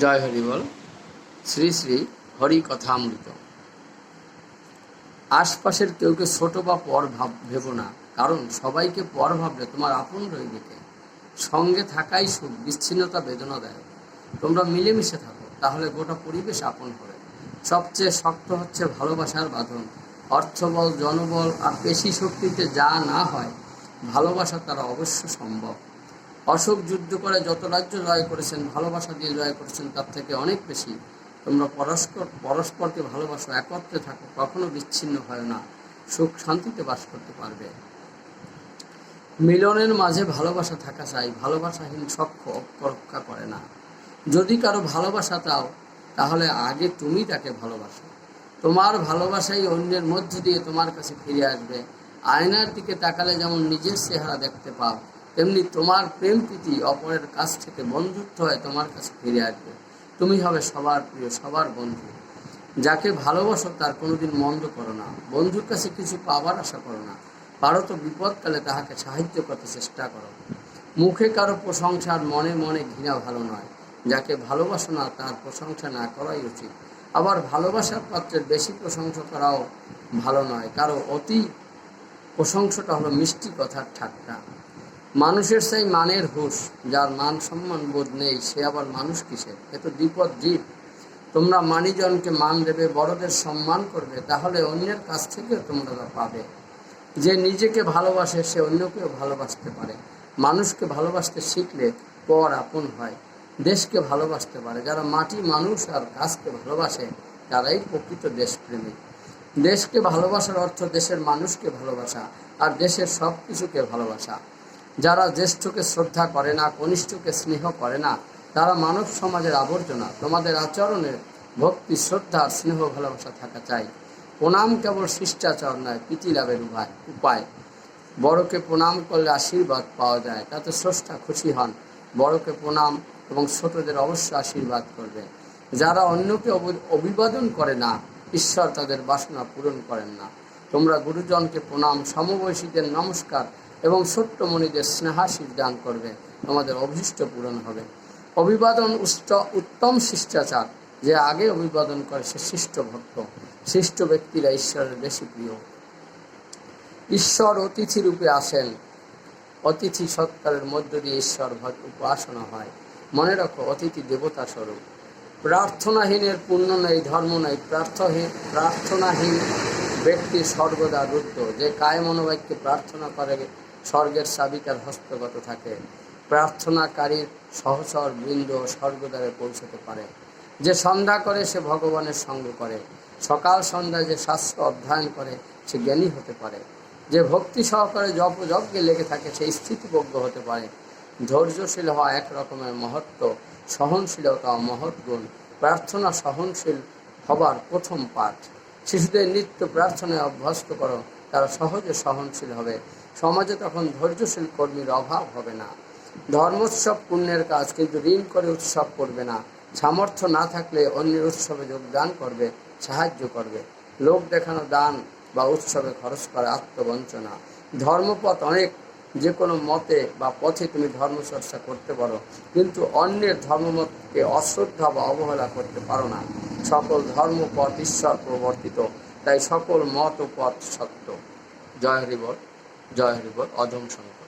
জয় হরি বল। শ্রী শ্রী হরি কথামৃত। আশপাশের কেউকে ছোট বা পর ভাব, ভেবো না। কারণ সবাইকে পর ভাবলে তোমার আপন রইবে সঙ্গে থাকাই সুখ, বিচ্ছিন্নতা বেদনা দেয় তোমরা মিলেমিশে থাকো, তাহলে গোটা পরিবেশ আপন করে সবচেয়ে শক্ত হচ্ছে ভালোবাসার বাঁধন। অর্থবল জনবল আর পেশি শক্তিতে যা না হয়, ভালোবাসা তারা অবশ্য সম্ভব। অশোক যুদ্ধ করে যত রাজ্য জয় করেছেন, ভালোবাসা দিয়ে জয় করেছেন, তার থেকে অনেক বেশি। তোমরা পরস্পর পরস্পরকে ভালোবাসো, একত্রে থাকো, কখনো বিচ্ছিন্ন হয় না। সুখ শান্তিতে বাস করতে পারবে। মিলনের মাঝে ভালোবাসা থাকা চাই, ভালোবাসাহীন সক্ষ রক্ষা করে না। যদি কারও ভালোবাসা চাও, তাহলে আগে তুমি তাকে ভালোবাসো। তোমার ভালোবাসাই অন্যের মধ্য দিয়ে তোমার কাছে ফিরে আসবে। আয়নার দিকে তাকালে যেমন নিজের চেহারা দেখতে পাও তেমনি তোমার প্রেম প্রীতি অপরের কাছ থেকে বন্ধুত্ব হয় তোমার কাছে ফিরে আসবে। তুমি হবে সবার প্রিয়, সবার বন্ধু। যাকে ভালোবাসো তার কোনোদিন মন্দ করো না। বন্ধুর কাছে কিছু পাবার আশা করো না। পারো তো বিপদকালে তাহাকে সাহায্য করতে চেষ্টা করো। মুখে কারও প্রশংসার মনে মনে ঘৃণা ভালো নয়। যাকে ভালোবাসো না তার প্রশংসা না করাই উচিত। আবার ভালোবাসার পাত্রের বেশি প্রশংসা করাও ভালো নয়। কারও অতি প্রশংসাটা হলো মিষ্টি কথার ঠাট্টা। মানুষের সেই মানের হুঁশ, যার মান সম্মান বোধ নেই, সে আবার মানুষ কিসের এ তো বিপদ জীব। তোমরা মানিজনকে মান দেবে, বড়দের সম্মান করবে, তাহলে অন্যের কাছ থেকেও তোমরা তা পাবে। যে নিজেকে ভালোবাসে, সে অন্যকেও ভালোবাসতে পারে। মানুষকে ভালোবাসতে শিখলে পর আপন হয়। দেশকে ভালোবাসতে পারে। যারা মাটি মানুষ আর গাছকে ভালোবাসে, তারাই প্রকৃত দেশপ্রেমী। দেশকে ভালোবাসার অর্থ দেশের মানুষকে ভালোবাসা, আর দেশের সব কিছুকে ভালোবাসা। যারা জ্যেষ্ঠকে শ্রদ্ধা করে না, কনিষ্ঠকে স্নেহ করে না, তারা মানব সমাজের আবর্জনা। তোমাদের আচরণের ভক্তি, শ্রদ্ধা স্নেহ ভালোবাসা থাকা চাই। প্রণাম কেবল শিষ্টাচার নয়, প্রীতি লাভের উপায় উপায়। বড়কে প্রণাম করলে আশীর্বাদ পাওয়া যায়, তাতে স্রষ্টা খুশি হন। বড়কে প্রণাম এবং ছোটদের অবশ্য আশীর্বাদ করবে। যারা অন্যকে অভিবাদন করে না, ঈশ্বর তাদের বাসনা পূরণ করেন না। তোমরা গুরুজনকে প্রণাম। সমবয়সীদের নমস্কার। এবং ছোট্ট মণিদের স্নেহাশীর দান করবে, তোমাদের অভীষ্ট পূরণ হবে। অভিবাদন উষ্ট, উত্তম শিষ্টাচার। যে আগে অভিবাদন করে, সে শিষ্ট ভক্ত। শিষ্ট ব্যক্তিরা ঈশ্বরের বেশি প্রিয়। ঈশ্বর অতিথি রূপে আসেন। অতিথি সৎকারের মধ্য দিয়ে ঈশ্বর উপাসনা হয়। মনে রাখো, অতিথি দেবতা স্বরূপ। প্রার্থনাহীনের পুণ্য নেই, ধর্ম নেই। প্রার্থহীন প্রার্থনাহীন ব্যক্তি সর্বদা রুদ্ধ। যে কায় মনোবাক্যে প্রার্থনা করে স্বর্গের সাবিকার হস্তগত থাকে। প্রার্থনাকারীর সহচর বৃন্দ স্বর্গদ্বারে পৌঁছতে পারে। যে সন্ধ্যা করে, সে ভগবানের সঙ্গ করে। সকাল সন্ধ্যায় যে শাস্ত্র অধ্যয়ন করে, সে জ্ঞানী হতে পারে। যে ভক্তি সহকারে জপ যজ্ঞে লেগে থাকে, সে স্থিতিবজ্ঞ হতে পারে। ধৈর্যশীল হওয়া এক রকমের মহত্ব, সহনশীলতা মহৎ গুণ প্রার্থনা সহনশীল হবার প্রথম পাঠ। শিশুদের নিত্য প্রার্থনায় অভ্যস্ত করো, তারা সহজে সহনশীল হবে। সমাজে তখন ধৈর্যশীল কর্মীর অভাব হবে না। ধর্মোৎসব পুণ্যের কাজ কিন্তু ঋণ করে উৎসব করবে না। সামর্থ্য না থাকলে অন্যের উৎসবে যোগদান করবে, সাহায্য করবে। লোক দেখানো দান বা উৎসবে খরচ করা আত্মবঞ্চনা। ধর্মপথ অনেক, যে কোনো মতে বা পথে তুমি ধর্মচর্চা করতে পারো, কিন্তু অন্যের ধর্মমতকে অশ্রদ্ধা বা অবহেলা করতে পারো না। সকল ধর্মপথ ঈশ্বর প্রবর্তিত, তাই সকল মত ও পথ সত্য। জয় হরিবল জয় হরিবল অধম শঙ্কর